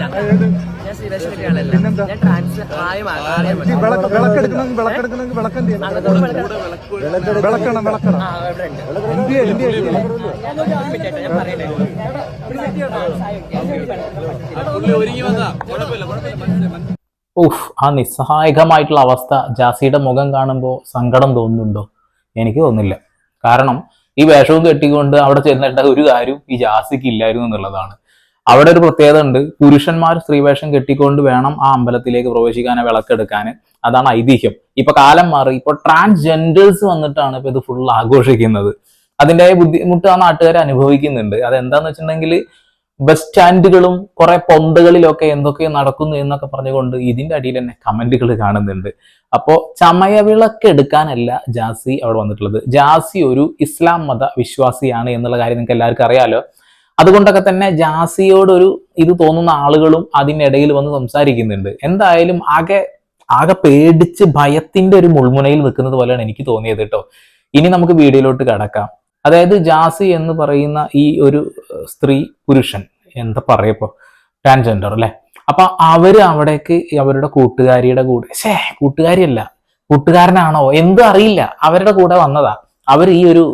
അല്ല. ഞാൻ ആളല്ല ഞാൻ ട്രാൻസ് ആയും ഉഫ് ആ നിസ്സഹായകമായിട്ടുള്ള അവസ്ഥ ജാസിയുടെ മുഖം കാണുമ്പോൾ സങ്കടം തോന്നുന്നുണ്ടോ? എനിക്ക് തോന്നില്ല കാരണം ഈ വേഷവും കെട്ടിക്കൊണ്ട് അവിടെ ചെന്നിട്ട് ഒരു കാര്യവും ഈ ജാസിക്ക് ഇല്ലായിരുന്നു എന്നുള്ളതാണ്. അവിടെ ഒരു പ്രത്യേകത ഉണ്ട്. പുരുഷന്മാർ സ്ത്രീവേഷം കെട്ടിക്കൊണ്ട് വേണം ആ അമ്പലത്തിലേക്ക് പ്രവേശിക്കാൻ വിളക്കെടുക്കാൻ അതാണ് ഐതിഹ്യം. ഇപ്പൊ കാലം മാറി. ഇപ്പൊ ട്രാൻസ്ജെൻഡേഴ്സ് വന്നിട്ടാണ് ഇപ്പൊ ഇത് ഫുൾ ആഘോഷിക്കുന്നത്. അതിന്റെ ബുദ്ധിമുട്ട് ആ നാട്ടുകാർ അനുഭവിക്കുന്നുണ്ട്. അതെന്താന്ന് വെച്ചിട്ടുണ്ടെങ്കിൽ ബസ് സ്റ്റാൻഡുകളും കുറെ പൊന്തകളിലൊക്കെ എന്തൊക്കെ നടക്കുന്നു എന്നൊക്കെ പറഞ്ഞുകൊണ്ട് ഇതിന്റെ അടിയിൽ തന്നെ കമന്റുകൾ കാണുന്നുണ്ട്. അപ്പോ ചമയവിളക്ക് എടുക്കാനല്ല ജാസി അവിടെ വന്നിട്ടുള്ളത്. ജാസി ഒരു ഇസ്ലാം മത വിശ്വാസിയാണ് എന്നുള്ള കാര്യം നിങ്ങൾക്ക് എല്ലാവർക്കും അറിയാലോ. അതുകൊണ്ടൊക്കെ തന്നെ ജാസിയോട് ഒരു ഇത് തോന്നുന്ന ആളുകളും അതിനിടയിൽ വന്ന് സംസാരിക്കുന്നുണ്ട്. എന്തായാലും ആകെ ആകെ പേടിച്ച് ഭയത്തിന്റെ ഒരു മുൾമുനയിൽ നിൽക്കുന്നത് പോലെയാണ് എനിക്ക് തോന്നിയത് കേട്ടോ. ഇനി നമുക്ക് വീഡിയോയിലോട്ട് കടക്കാം. അതായത് ജാസി എന്ന് പറയുന്ന ഈ ഒരു സ്ത്രീ പുരുഷൻ എന്താ പറയപ്പോ ട്രാൻസ്ജെൻഡർ അല്ലെ? അപ്പൊ അവർ അവിടേക്ക് അവരുടെ കൂട്ടുകാരിയുടെ കൂടെ ഷേ കൂട്ടുകാരിയല്ല കൂട്ടുകാരനാണോ? എന്തും അറിയില്ല. അവരുടെ കൂടെ വന്നതാ. അവർ ഈ ഒരു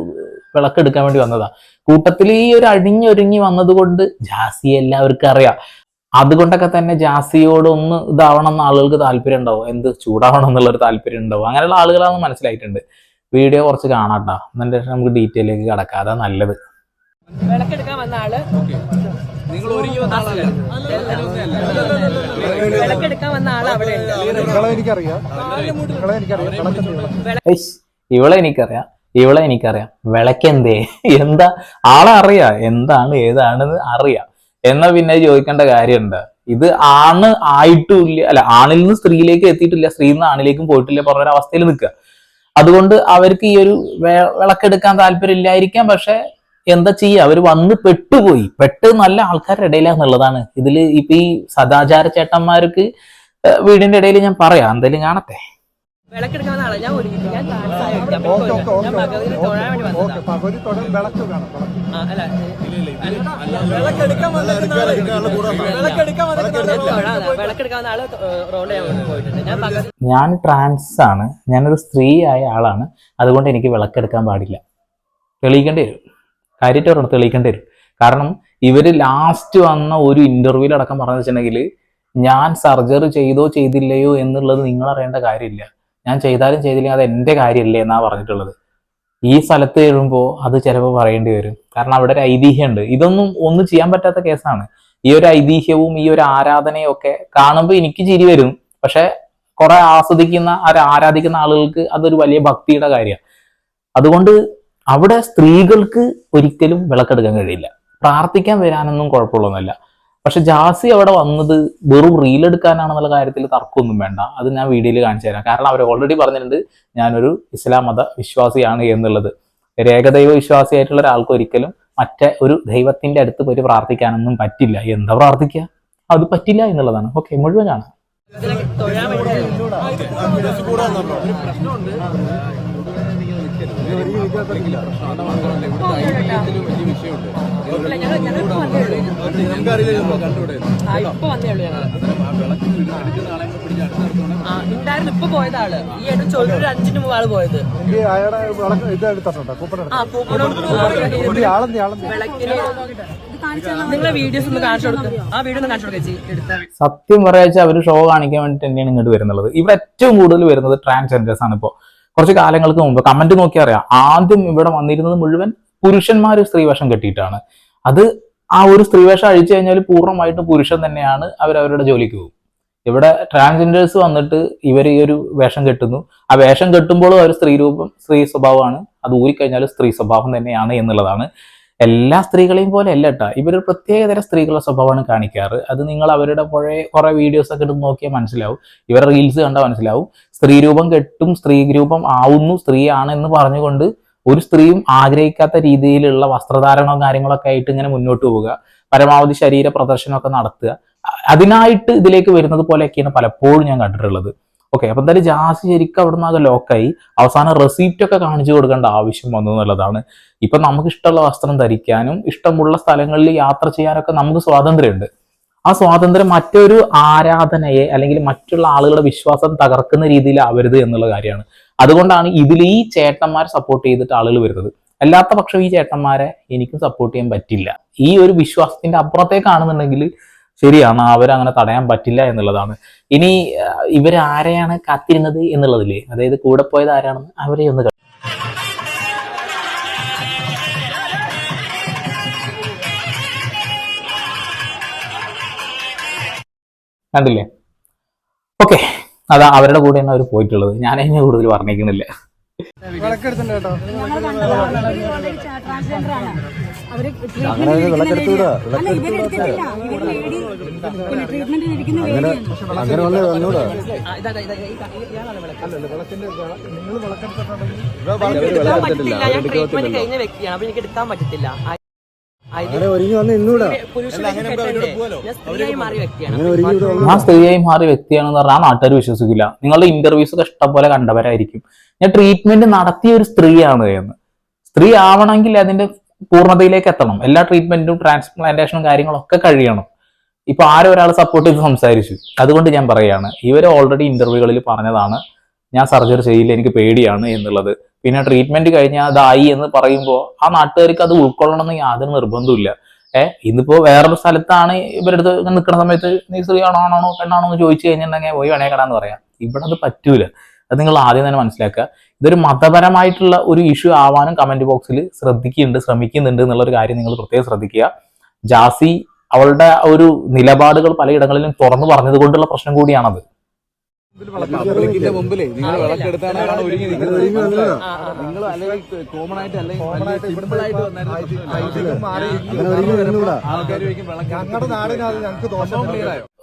വിളക്കെടുക്കാൻ വേണ്ടി വന്നതാ. കൂട്ടത്തിൽ ഈ ഒരു അഴിഞ്ഞൊരുങ്ങി വന്നത് ജാസി എല്ലാവർക്കും അറിയാം. അതുകൊണ്ടൊക്കെ തന്നെ ജാസിയോട് ഒന്ന് ഇതാവണം എന്ന ആളുകൾക്ക് താല്പര്യം ഉണ്ടാവും. എന്ത് ചൂടാവണം എന്നുള്ളൊരു താല്പര്യം ഉണ്ടാവും. അങ്ങനെയുള്ള ആളുകളാണെന്ന് മനസ്സിലായിട്ടുണ്ട്. വീഡിയോ കുറച്ച് കാണാട്ടോ. എന്നിട്ട് നമുക്ക് ഡീറ്റെയിലേക്ക് കിടക്കാം. അതാ നല്ലത്. വിളക്കെടുക്കാൻ വന്ന ആൾ. നിങ്ങൾ ഒരുങ്ങി വന്ന ആളല്ല? വിളക്കെടുക്കാൻ വന്ന ആൾ അവിടെ ഇവളെ എനിക്കറിയാം. ഇവളെ എനിക്കറിയാം. വിളക്കെന്തേ? എന്താ? ആളെ അറിയാം. എന്താണ്? ഏതാണെന്ന് അറിയാം. എന്നാ പിന്നെ ചോദിക്കേണ്ട കാര്യമുണ്ട്. ഇത് ആണ് ആയിട്ടുമില്ല. അല്ല ആണിൽ നിന്ന് സ്ത്രീയിലേക്ക് എത്തിയിട്ടില്ല. സ്ത്രീ നിന്ന് ആണിലേക്കും പോയിട്ടില്ല പറഞ്ഞ അവസ്ഥയിൽ നിൽക്കുക. അതുകൊണ്ട് അവർക്ക് ഈ ഒരു വിളക്കെടുക്കാൻ താല്പര്യം ഇല്ലായിരിക്കാം പക്ഷെ എന്താ ചെയ്യുക? അവർ വന്ന് പെട്ടുപോയി. പെട്ട് നല്ല ആൾക്കാരുടെ ഇടയിലാന്നുള്ളതാണ് ഇതിൽ ഇപ്പൊ ഈ സദാചാര ചേട്ടന്മാർക്ക് വീടിന്റെ ഇടയിൽ ഞാൻ പറയാം. എന്തായാലും കാണട്ടെ. ആൾ. ഞാൻ ഒരുങ്ങി ഞാൻ തൊഴാൻ വേണ്ടി വന്നതാ. പകുതി തൊട- വിളക്ക് ആ, അല്ല. വിളക്കെടുക്കാൻ ആൾ റോഡ് പോയിട്ടുണ്ട്. ഞാൻ ഞാൻ ട്രാൻസ് ആണ്. ഞാനൊരു സ്ത്രീ ആയ ആളാണ്. അതുകൊണ്ട് എനിക്ക് വിളക്കെടുക്കാൻ പാടില്ല. തെളിയിക്കേണ്ടി വരും. കാര്യമായിട്ട് പറഞ്ഞു തെളിയിക്കേണ്ടി വരും. കാരണം ഇവർ ലാസ്റ്റ് വന്ന ഒരു ഇന്റർവ്യൂവിൽ അടക്കം പറഞ്ഞു വെച്ചിട്ടുണ്ടെങ്കിൽ ഞാൻ സർജറി ചെയ്തോ ചെയ്തില്ലയോ എന്നുള്ളത് നിങ്ങൾ അറിയേണ്ട കാര്യമില്ല. ഞാൻ ചെയ്താലും ചെയ്തില്ലെങ്കിൽ അത് എന്റെ കാര്യമല്ലേ എന്നാ പറഞ്ഞിട്ടുള്ളത്. ഈ സ്ഥലത്ത് എഴുമ്പോൾ അത് ചിലപ്പോൾ പറയേണ്ടി വരും. കാരണം അവിടെ ഒരു ഐതിഹ്യമുണ്ട്. ഇതൊന്നും ഒന്നും ചെയ്യാൻ പറ്റാത്ത കേസാണ്. ഈ ഒരു ഐതിഹ്യവും ഈ ഒരു ആരാധനയും ഒക്കെ കാണുമ്പോൾ എനിക്ക് ചിരി വരും. പക്ഷെ കുറെ ആസ്വദിക്കുന്ന ആര- ആരാധിക്കുന്ന ആളുകൾക്ക് അതൊരു വലിയ ഭക്തിയുടെ കാര്യമാണ്. അതുകൊണ്ട് അവിടെ സ്ത്രീകൾക്ക് ഒരിക്കലും വിളക്കെടുക്കാൻ കഴിയില്ല. പ്രാർത്ഥിക്കാൻ വരാനൊന്നും കുഴപ്പമുള്ളൊന്നുമല്ല. പക്ഷെ ജാസി അവിടെ വന്നത് വെറും റീൽ എടുക്കാനാണെന്നുള്ള കാര്യത്തിൽ തർക്കമൊന്നും വേണ്ട. അത് ഞാൻ വീഡിയോയിൽ കാണിച്ചു തരാം. കാരണം അവർ ഓൾറെഡി പറഞ്ഞിട്ടുണ്ട് ഞാനൊരു ഇസ്ലാം മത വിശ്വാസിയാണ് എന്നുള്ളത്. ഏകദൈവ വിശ്വാസിയായിട്ടുള്ള ഒരാൾക്ക് ഒരിക്കലും മറ്റേ ഒരു ദൈവത്തിന്റെ അടുത്ത് പോയി പ്രാർത്ഥിക്കാനൊന്നും പറ്റില്ല. എന്താ പ്രാർത്ഥിക്കുക? അത് പറ്റില്ല എന്നുള്ളതാണ്. ഓക്കെ മുഴുവൻ കാണാം ഉണ്ടായിരുന്നു ഇപ്പൊ പോയത് ആൾ. ഈ ഏട്ടൻ ചോദിച്ചു ഒരു അഞ്ചിന് മുമ്പ് ആൾ പോയത്. ഈ അയാളെ വിളക്ക് ഇത് എടുത്തിട്ടുണ്ടോ? കൂപ്പൺ ആ സത്യം പറയാച്ച അവർ ഷോ കാണിക്കാൻ വേണ്ടി തന്നെയാണ് ഇങ്ങോട്ട് വരുന്നത് ഇവിടെ ഏറ്റവും കൂടുതൽ വരുന്നത് ട്രാൻസ്ജെൻഡേഴ്സ് ആണ് ഇപ്പോൾ കുറച്ച് കാലങ്ങൾക്ക് മുമ്പ് കമന്റ് നോക്കി അറിയാം. ആദ്യം ഇവിടെ വന്നിരുന്നത് മുഴുവൻ പുരുഷന്മാർ സ്ത്രീവേഷം കെട്ടിയിട്ടാണ്. അത് ആ ഒരു സ്ത്രീവേഷം അഴിച്ചു കഴിഞ്ഞാൽ പൂർണമായിട്ടും പുരുഷൻ തന്നെയാണ് അവർ അവരുടെ ജോലിക്ക് പോകും. ഇവിടെ ട്രാൻസ്ജെൻഡേഴ്സ് വന്നിട്ട് ഇവർ ഈ ഒരു വേഷം കെട്ടുന്നു. ആ വേഷം കെട്ടുമ്പോഴും അവർ സ്ത്രീ രൂപം സ്ത്രീ സ്വഭാവമാണ്. അത് ഊരിക്കഴിഞ്ഞാൽ സ്ത്രീ സ്വഭാവം തന്നെയാണ് എന്നുള്ളതാണ്. എല്ലാ സ്ത്രീകളെയും പോലെ അല്ല കേട്ടോ ഇവർ പ്രത്യേകതര സ്ത്രീകളുടെ സ്വഭാവമാണ് കാണിക്കാറ്. അത് നിങ്ങൾ അവരുടെ പഴയ കുറെ വീഡിയോസ് ഒക്കെ എടുത്ത് നോക്കിയാൽ മനസ്സിലാവും. ഇവരുടെ റീൽസ് കണ്ടാൽ മനസ്സിലാവും. സ്ത്രീ രൂപം കെട്ടും സ്ത്രീ രൂപം ആവുന്നു സ്ത്രീയാണ് എന്ന് പറഞ്ഞുകൊണ്ട് ഒരു സ്ത്രീയും ആഗ്രഹിക്കാത്ത രീതിയിലുള്ള വസ്ത്രധാരണവും കാര്യങ്ങളൊക്കെ ആയിട്ട് ഇങ്ങനെ മുന്നോട്ട് പോവുക. പരമാവധി ശരീര പ്രദർശനമൊക്കെ നടത്തുക. അതിനായിട്ട് ഇതിലേക്ക് വരുന്നത് പോലെയൊക്കെയാണ് പലപ്പോഴും ഞാൻ കണ്ടിട്ടുള്ളത്. ഓക്കെ അപ്പൊ എന്തായാലും ജാസ് ശരിക്കും അവിടെ നിന്നൊക്കെ ലോക്കായി അവസാനം റെസീപ്റ്റ് ഒക്കെ കാണിച്ചു കൊടുക്കേണ്ട ആവശ്യം വന്നു എന്നുള്ളതാണ്. ഇപ്പൊ നമുക്ക് ഇഷ്ടമുള്ള വസ്ത്രം ധരിക്കാനും ഇഷ്ടമുള്ള സ്ഥലങ്ങളിൽ യാത്ര ചെയ്യാനൊക്കെ നമുക്ക് സ്വാതന്ത്ര്യമുണ്ട്. ആ സ്വാതന്ത്ര്യം മറ്റൊരു ആരാധനയെ അല്ലെങ്കിൽ മറ്റുള്ള ആളുകളുടെ വിശ്വാസം തകർക്കുന്ന രീതിയിൽ ആവരുത് എന്നുള്ള കാര്യമാണ്. അതുകൊണ്ടാണ് ഇതിൽ ഈ ചേട്ടന്മാരെ സപ്പോർട്ട് ചെയ്തിട്ട് ആളുകൾ വരുന്നത്. അല്ലാത്ത പക്ഷം ഈ ചേട്ടന്മാരെ എനിക്കും സപ്പോർട്ട് ചെയ്യാൻ പറ്റില്ല. ഈ ഒരു വിശ്വാസത്തിന്റെ അപ്പുറത്തേക്കാണെന്നുണ്ടെങ്കിൽ ശരിയാണ് അവരങ്ങനെ തടയാൻ പറ്റില്ല എന്നുള്ളതാണ്. ഇനി ഇവരാരെയാണ് കാത്തിരുന്നത് എന്നുള്ളതില്ലേ അതായത് കൂടെ പോയത് ആരാണെന്ന് അവരെ ഒന്ന് കണ്ടില്ലേ? ഓക്കെ അതാ അവരുടെ കൂടെയാണ് അവർ പോയിട്ടുള്ളത്. ഞാൻ കൂടുതൽ പറഞ്ഞേക്കുന്നില്ല വിളക്കെടുത്തുണ്ട് കേട്ടോ. അങ്ങനെ വിളക്കെടുത്തൂടാ. അങ്ങനെ വന്ന് വന്നൂടാ. നിങ്ങൾ വിളക്കെടുത്തിട്ടുണ്ടെങ്കിൽ എടുക്കാൻ പറ്റത്തില്ല. ഞാൻ സ്ത്രീയായി മാറിയ വ്യക്തിയാണെന്ന് പറഞ്ഞാൽ ആ നാട്ടുകാർ വിശ്വസിക്കില്ല. നിങ്ങളുടെ ഇന്റർവ്യൂസ് ഒക്കെ ഇഷ്ടംപോലെ കണ്ടവരായിരിക്കും. ഞാൻ ട്രീറ്റ്മെന്റ് നടത്തിയ ഒരു സ്ത്രീയാണ് എന്ന്. സ്ത്രീ ആവണമെങ്കിൽ അതിന്റെ പൂർണതയിലേക്ക് എത്തണം. എല്ലാ ട്രീറ്റ്മെന്റും ട്രാൻസ്പ്ലാന്റേഷനും കാര്യങ്ങളും ഒക്കെ കഴിയണം. ഇപ്പൊ ആരോ ഒരാൾ സപ്പോർട്ട് ചെയ്ത് സംസാരിച്ചു. അതുകൊണ്ട് ഞാൻ പറയാണ് ഇവർ ഓൾറെഡി ഇന്റർവ്യൂകളിൽ പറഞ്ഞതാണ് ഞാൻ സർജറി ചെയ്യില്ല എനിക്ക് പേടിയാണ് എന്നുള്ളത്. പിന്നെ ട്രീറ്റ്മെന്റ് കഴിഞ്ഞാൽ അതായി എന്ന് പറയുമ്പോൾ ആ നാട്ടുകാർക്ക് അത് ഉൾക്കൊള്ളണം എന്ന് യാതൊരു നിർബന്ധമില്ല ഏഹ് ഇന്നിപ്പോ വേറൊരു സ്ഥലത്താണ് ഇവരടുത്ത് നിൽക്കുന്ന സമയത്ത് നീ സ്ത്രീ ആണോ ആണോ പെണ്ണാണോ എന്ന് ചോദിച്ചു കഴിഞ്ഞിട്ടുണ്ടെങ്കിൽ പോയി വേണേക്കടാന്ന് പറയാം. ഇവിടെ അത് പറ്റൂല. അത് നിങ്ങൾ ആദ്യം തന്നെ മനസ്സിലാക്കുക. ഇതൊരു മതപരമായിട്ടുള്ള ഒരു ഇഷ്യൂ ആവാനും കമന്റ് ബോക്സിൽ ശ്രദ്ധിക്കുന്നുണ്ട് ശ്രമിക്കുന്നുണ്ട് എന്നുള്ള ഒരു കാര്യം നിങ്ങൾ പ്രത്യേകം ശ്രദ്ധിക്കുക. ജാസി അവളുടെ ഒരു നിലപാടുകൾ പലയിടങ്ങളിലും തുറന്നു പറഞ്ഞത് കൊണ്ടുള്ള പ്രശ്നം കൂടിയാണത്. പബ്ലിക്കിന്റെ മുമ്പിലേ. നിങ്ങൾ വിളക്കെടുത്താണ് ഒരുങ്ങി നിൽക്കുന്നത്. നിങ്ങൾ അല്ലെങ്കിൽ കോമൺ ആയിട്ട് അല്ലെങ്കിൽ സിമ്പിൾ ആയിട്ട് ഞങ്ങളുടെ നാടിനത് ഞങ്ങൾക്ക് ദോഷം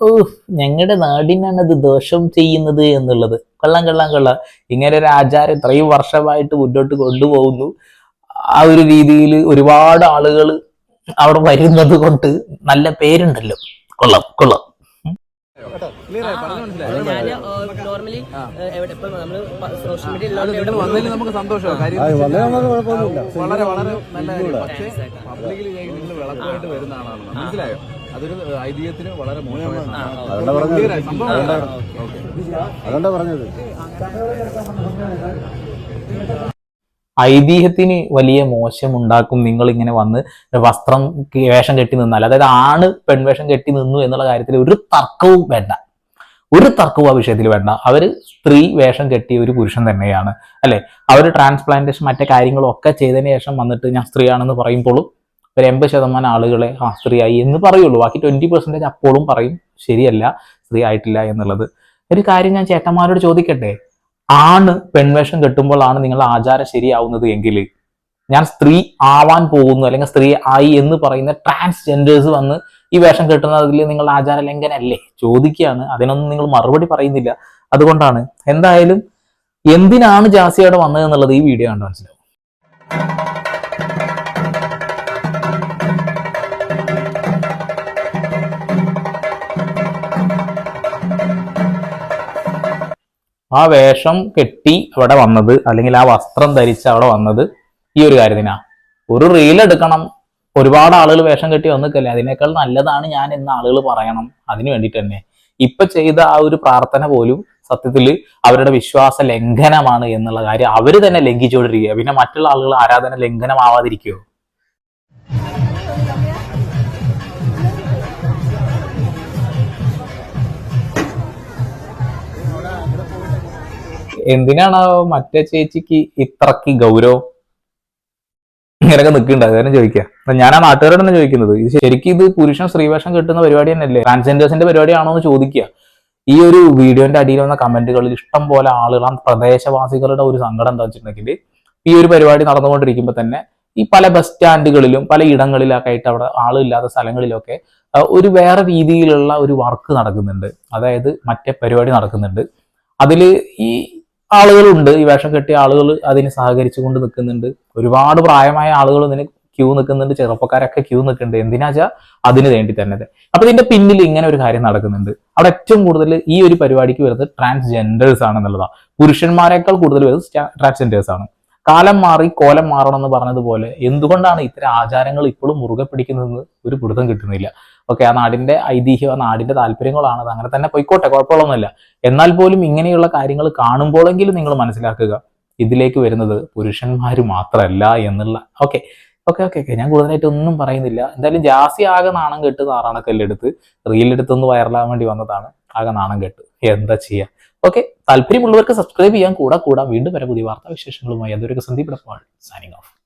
ഓഹ് ഞങ്ങളുടെ നാടിനാണ് അത് ദോഷം ചെയ്യുന്നത് എന്നുള്ളത്. കൊള്ളാം കൊള്ളാം കൊള്ളാം. ഇങ്ങനെ ഒരു ആചാരം ഇത്രയും വർഷമായിട്ട് മുന്നോട്ട് കൊണ്ടുപോകുന്നു. ആ ഒരു രീതിയിൽ ഒരുപാട് ആളുകൾ അവിടെ വരുന്നത് കൊണ്ട് നല്ല പേരുണ്ടല്ലോ. കൊള്ളാം കൊള്ളാം ക്ലിയർ ആയോ പറഞ്ഞു മനസ്സിലായോ ഞാൻ നോർമലി എവിടെ ഇപ്പൊ നമ്മൾ സോഷ്യൽ മീഡിയ വന്നതിൽ നമുക്ക് സന്തോഷമാണ് വളരെ വളരെ നല്ല പക്ഷേ പബ്ലിക്കിൽ നിങ്ങൾ വിളക്കുമായിട്ട് വരുന്ന ആളാണ് മനസ്സിലായോ? അതൊരു ഐതിഹ്യത്തിന് വളരെ. സംഭവം. ഐതിഹ്യത്തിന് വലിയ മോശം ഉണ്ടാക്കും നിങ്ങൾ ഇങ്ങനെ വന്ന് വസ്ത്രം വേഷം കെട്ടി നിന്നാൽ അതായത് ആണ് പെൺവേഷം കെട്ടി നിന്നു എന്നുള്ള കാര്യത്തിൽ ഒരു തർക്കവും വേണ്ട. ഒരു തർക്കവും ആ വിഷയത്തിൽ വേണ്ട. അവർ സ്ത്രീ വേഷം കെട്ടിയ ഒരു പുരുഷൻ തന്നെയാണ് അല്ലെ? അവർ ട്രാൻസ്പ്ലാന്റേഷൻ മറ്റേ കാര്യങ്ങളും ഒക്കെ ചെയ്തതിന് ശേഷം വന്നിട്ട് ഞാൻ സ്ത്രീയാണെന്ന് പറയുമ്പോഴും ഒരു എൺപത് ശതമാനം ആളുകളെ ആ സ്ത്രീയായി എന്ന് പറയുള്ളൂ. ബാക്കി ട്വന്റി പെർസെന്റേജ് അപ്പോഴും പറയും ശരിയല്ല സ്ത്രീ ആയിട്ടില്ല എന്നുള്ളത്. ഒരു കാര്യം ഞാൻ ചേട്ടന്മാരോട് ചോദിക്കട്ടെ? ആണ് പെൺവേഷം കെട്ടുമ്പോഴാണ് നിങ്ങൾ ആചാരം ശരിയാവുന്നത് എങ്കിൽ ഞാൻ സ്ത്രീ ആവാൻ പോകുന്നു അല്ലെങ്കിൽ സ്ത്രീ ആയി എന്ന് പറയുന്ന ട്രാൻസ്ജെൻഡേഴ്സ് വന്ന് ഈ വേഷം കെട്ടുന്നതിൽ നിങ്ങൾ ആചാര ലംഘനല്ലേ? ചോദിക്കുകയാണ്. അതിനൊന്നും നിങ്ങൾ മറുപടി പറയുന്നില്ല. അതുകൊണ്ടാണ്. എന്തായാലും എന്തിനാണ് ജാസിയോടെ വന്നത് എന്നുള്ളത് ഈ വീഡിയോ കണ്ട് മനസ്സിലാവും. ആ വേഷം കെട്ടി അവിടെ വന്നത് അല്ലെങ്കിൽ ആ വസ്ത്രം ധരിച്ച് അവിടെ വന്നത് ഈ ഒരു കാര്യത്തിനാ. ഒരു റീൽ എടുക്കണം. ഒരുപാട് ആളുകൾ വേഷം കെട്ടി വന്നിക്കല്ലേ? അതിനേക്കാൾ നല്ലതാണ് ഞാൻ എന്ന് ആളുകൾ പറയണം അതിനു വേണ്ടിയിട്ട് തന്നെ. ഇപ്പൊ ചെയ്ത ആ ഒരു പ്രാർത്ഥന പോലും സത്യത്തിൽ അവരുടെ വിശ്വാസ ലംഘനമാണ് എന്നുള്ള കാര്യം അവർ തന്നെ ലംഘിച്ചുകൊണ്ടിരിക്കുക പിന്നെ മറ്റുള്ള ആളുകൾ ആരാധന ലംഘനമാവാതിരിക്കുമോ എന്തിനാണ് മറ്റേ ചേച്ചിക്ക് ഇത്രക്ക് ഗൗരവം? ഇങ്ങനെയൊക്കെ നിൽക്കുന്നുണ്ട് അത് തന്നെ ചോദിക്കാം. ഞാൻ ആ നാട്ടുകാരോട് തന്നെ ചോദിക്കുന്നത് ഇത് ശരിക്കും ഇത് പുരുഷൻ സ്ത്രീവേഷം കിട്ടുന്ന പരിപാടി തന്നെയല്ലേ? ട്രാൻസ്ജെൻഡേഴ്സിന്റെ പരിപാടിയാണോ എന്ന് ചോദിക്കുക ഈ ഒരു വീഡിയോന്റെ അടിയിൽ വന്ന കമന്റുകളിൽ ഇഷ്ടം പോലെ ആളുകൾ ആ പ്രദേശവാസികളുടെ ഒരു സങ്കടം എന്താ വെച്ചിട്ടുണ്ടെങ്കിൽ ഈ ഒരു പരിപാടി നടന്നുകൊണ്ടിരിക്കുമ്പോൾ തന്നെ ഈ പല ബസ് സ്റ്റാൻഡുകളിലും പല ഇടങ്ങളിലൊക്കെ ആയിട്ട് അവിടെ ആളില്ലാത്ത സ്ഥലങ്ങളിലൊക്കെ ഒരു വേറെ രീതിയിലുള്ള ഒരു വർക്ക് നടക്കുന്നുണ്ട്. അതായത് മറ്റേ പരിപാടി നടക്കുന്നുണ്ട്. അതിൽ ഈ ആളുകളുണ്ട്. ഈ വേഷം കെട്ടിയ ആളുകൾ അതിന് സഹകരിച്ചുകൊണ്ട് നിൽക്കുന്നുണ്ട്. ഒരുപാട് പ്രായമായ ആളുകൾ ഇതിന് ക്യൂ നിൽക്കുന്നുണ്ട്. ചെറുപ്പക്കാരൊക്കെ ക്യൂ നിൽക്കുന്നുണ്ട്. എന്തിനാ വെച്ചാൽ അതിന് വേണ്ടി തന്നെ. അപ്പൊ ഇതിന്റെ പിന്നിൽ ഇങ്ങനെ ഒരു കാര്യം നടക്കുന്നുണ്ട്. അവിടെ ഏറ്റവും കൂടുതൽ ഈ ഒരു പരിപാടിക്ക് വരുന്നത് ട്രാൻസ്ജെൻഡേഴ്സ് ആണെന്നുള്ളതാണ്. പുരുഷന്മാരെക്കാൾ കൂടുതൽ വരുന്നത് ട്രാൻസ്ജെൻഡേഴ്സ് ആണ്. കാലം മാറി കോലം മാറണം എന്ന് പറഞ്ഞതുപോലെ എന്തുകൊണ്ടാണ് ഇത്തരം ആചാരങ്ങൾ ഇപ്പോഴും മുറുകെ പിടിക്കുന്നതെന്ന് ഒരു പിടുത്തം കിട്ടുന്നില്ല? ഓക്കെ ആ നാടിന്റെ ഐതിഹ്യം ആ നാടിന്റെ താല്പര്യങ്ങളാണ് അങ്ങനെ തന്നെ പോയിക്കോട്ടെ കുഴപ്പമുള്ളൊന്നുമില്ല എന്നാൽ പോലും ഇങ്ങനെയുള്ള കാര്യങ്ങൾ കാണുമ്പോഴെങ്കിലും നിങ്ങൾ മനസ്സിലാക്കുക ഇതിലേക്ക് വരുന്നത് പുരുഷന്മാർ മാത്രമല്ല എന്നുള്ള. ഓക്കെ ഓക്കെ ഓക്കെ ഓക്കെ ഞാൻ കൂടുതലായിട്ട് ഒന്നും പറയുന്നില്ല. എന്തായാലും ജാസി ആകെ നാണം കെട്ട് നാറാണക്കല്ലെടുത്ത്. റീലെടുത്തൊന്ന് വൈറലാകാൻ വേണ്ടി വന്നതാണ്. ആകെ നാണം കെട്ട്. എന്താ ചെയ്യുക ഓക്കെ താല്പര്യമുള്ളവർക്ക് സബ്സ്ക്രൈബ് ചെയ്യാൻ കൂടെ കൂടാം. വീണ്ടും വരെ പുതിയ വാർത്താ വിശേഷങ്ങളുമായി അതൊരു സന്ദീപ് സൈനിങ് ഓഫ്